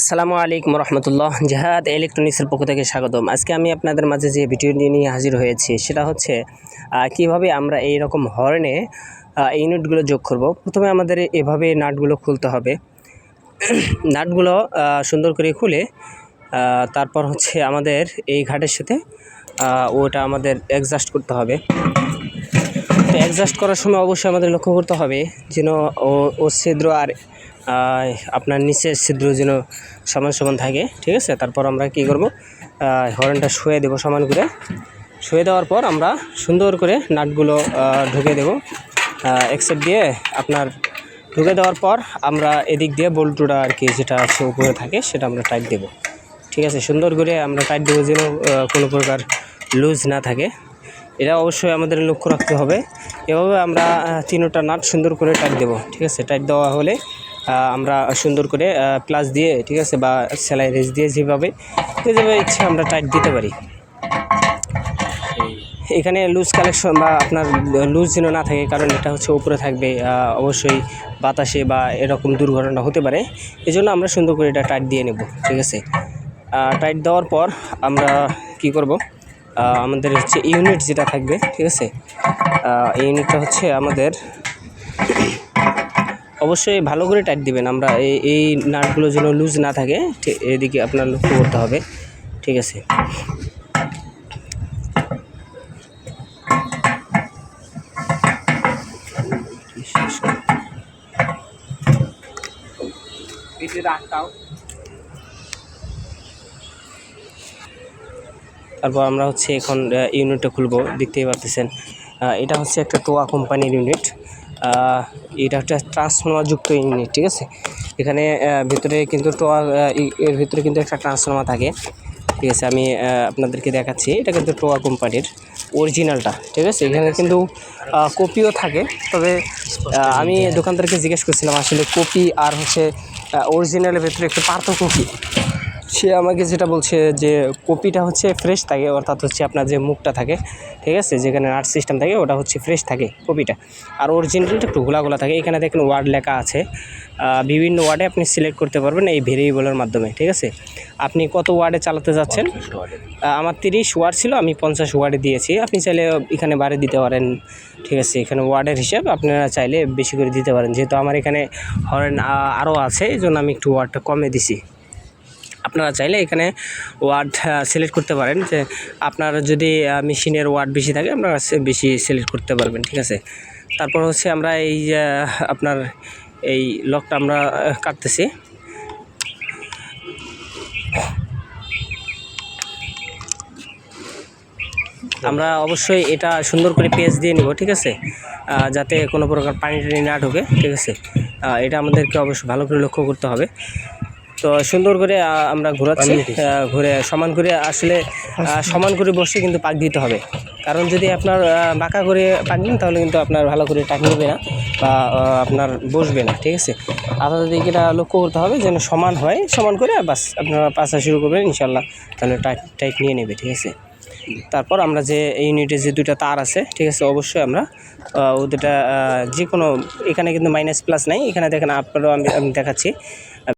আসসালামু আলাইকুম রহমতুল্লাহ। জাহাদ ইলেকট্রনিক্সের পক্ষ থেকে স্বাগতম। আজকে আমি আপনাদের মাঝে যে ভিডিওটি নিয়ে হাজির হয়েছি, সেটা হচ্ছে কীভাবে আমরা এই রকম হর্নে ইউনিটগুলো যোগ করব। প্রথমে আমাদের এভাবে নাটগুলো খুলতে হবে। নাটগুলো সুন্দর করে খুলে তারপর হচ্ছে আমাদের এই ঘাটের সাথে ওটা আমাদের অ্যাডজাস্ট করতে হবে। তো অ্যাডজাস্ট করার সময় অবশ্যই আমাদের লক্ষ্য করতে হবে যেন ও ছিদ্র আর আপনার নিচের ছিদ্র যেন সমান সমান থাকে, ঠিক আছে? তারপর আমরা কি করব? হরেনটা শুয়ে দেবো সমান করে। শুয়ে দেওয়ার পর আমরা সুন্দর করে নাটগুলো ঢুকে দেবো। এক্সেট দিয়ে আপনার ঢুকে দেওয়ার পর আমরা এদিক দিয়ে বল্টুটা আর কি যেটা আছে উপরে থাকে সেটা আমরা টাইট দেবো। ঠিক আছে? সুন্দর করে আমরা টাইট দেবো যেন কোনো প্রকার লুজ না থাকে। এটা অবশ্যই আমাদের লক্ষ্য রাখতে হবে। এভাবে আমরা তিনোটা নাট সুন্দর করে টাইট দেবো। ঠিক আছে? টাইট দেওয়া হলে আমরা সুন্দর করে প্লাস দিয়ে, ঠিক আছে, বা সেলাই রেস দিয়ে যেভাবে যেভাবে ইচ্ছে আমরা টাইট দিতে পারি। এখানে লুজ কালেকশন বা আপনার লুজ যেন না থাকে, কারণ এটা হচ্ছে উপরে থাকবে অবশ্যই বাতাসে বা এরকম দুর্ঘটনা হতে পারে। এই জন্য আমরা সুন্দর করে এটা টাইট দিয়ে নেব, ঠিক আছে? টাইট দেওয়ার পর আমরা কি করব? আমাদের হচ্ছে ইউনিট যেটা থাকবে, ঠিক আছে? ইউনিটটা হচ্ছে আমাদের অবশ্যই ভালো করে টাইট দিবেন। আমরা এই এই নাটগুলো যেন লুজ না থাকে এদিকে আপনার লক্ষ্য করতে হবে ঠিক আছে? তারপর আমরা হচ্ছে এখন ইউনিটটা খুলবো দেখতেই আহ, এটা হচ্ছে একটা টোয়া কোম্পানির ইউনিট এটা একটা ট্রান্সফর্মারযুক্ত ইউনিট, ঠিক আছে? এখানে ভিতরে কিন্তু এর ভিতরে কিন্তু একটা ট্রান্সফর্মার থাকে, ঠিক আছে? আমি আপনাদেরকে দেখাচ্ছি, এটা কিন্তু টোয়া কোম্পানির অরিজিনালটা, ঠিক আছে? এখানে কিন্তু কপিও থাকে, তবে আমি দোকানদারকে জিজ্ঞেস করছিলাম, আসলে কপি আর হচ্ছে অরিজিনালের ভেতরে একটু পার্থক্য কী? সে আমাকে যেটা বলছে যে কপিটা হচ্ছে ফ্রেশ থাকে অর্থাৎ হচ্ছে আপনার যে মুখটা থাকে ঠিক আছে? যেখানে নাট সিস্টেম থাকে ওটা হচ্ছে ফ্রেশ থাকে কপিটা। আর অরিজিনালটা একটু ঘোলা ঘোলা থাকে। এখানে দেখেন ওয়ার্ড লেখা আছে। বিভিন্ন ওয়ার্ডে আপনি সিলেক্ট করতে পারবেন এই ভেরিয়েবলের মাধ্যমে ঠিক আছে? আপনি কত ওয়ার্ডে চালাতে যাচ্ছেন? আমার তিরিশ ওয়ার্ড ছিল আমি পঞ্চাশ ওয়ার্ডে দিয়েছি। আপনি চাইলে এখানে বাড়ি দিতে পারেন ঠিক আছে? এখানে ওয়ার্ডের হিসাব আপনারা চাইলে বেশি করে দিতে পারেন। যেহেতু আমার এখানে হরেন আরও আছে এই জন্য আমি একটু ওয়ার্ডটা কমে দিছি। আপনারা চাইলে এখানে ওয়ার্ড সিলেক্ট করতে পারেন যে আপনার যদি মেশিনের ওয়ার্ড বেশি থাকে আপনারা বেশি সিলেক্ট করতে পারবেন, ঠিক আছে? তারপর হচ্ছে আমরা এই আপনার এই লকটা আমরা কাটতেছি। আমরা অবশ্যই এটা সুন্দর করে পেঁয়াজ দিয়ে নিব, ঠিক আছে? যাতে কোনো প্রকার পানি টানি না ঢোকে, ঠিক আছে? এটা আমাদেরকে অবশ্যই ভালো করে লক্ষ্য করতে হবে। তো সুন্দর করে আমরা ঘোরাচ্ছি। ঘুরে সমান করে আসলে সমান করে বসে কিন্তু পাক দিতে হবে। কারণ যদি আপনার বাঁকা করে পাক দিন তাহলে কিন্তু আপনার ভালো করে টাক নেবে না বা আপনার বসবে না ঠিক আছে? আপনাদের এটা লক্ষ্য করতে হবে যেন সমান হয় সমান করে বাস আপনারা পাশা শুরু করবেন ইনশাল্লাহ তাহলে টাইট টাইট নিয়ে নেবে ঠিক আছে? তারপর আমরা যে ইউনিটে যে দুইটা তার আছে ঠিক আছে অবশ্যই আমরা আহ, ও দুটা যে কোনো এখানে কিন্তু মাইনাস প্লাস নাই এখানে দেখেন আপনারাও আমি আমি দেখাচ্ছি।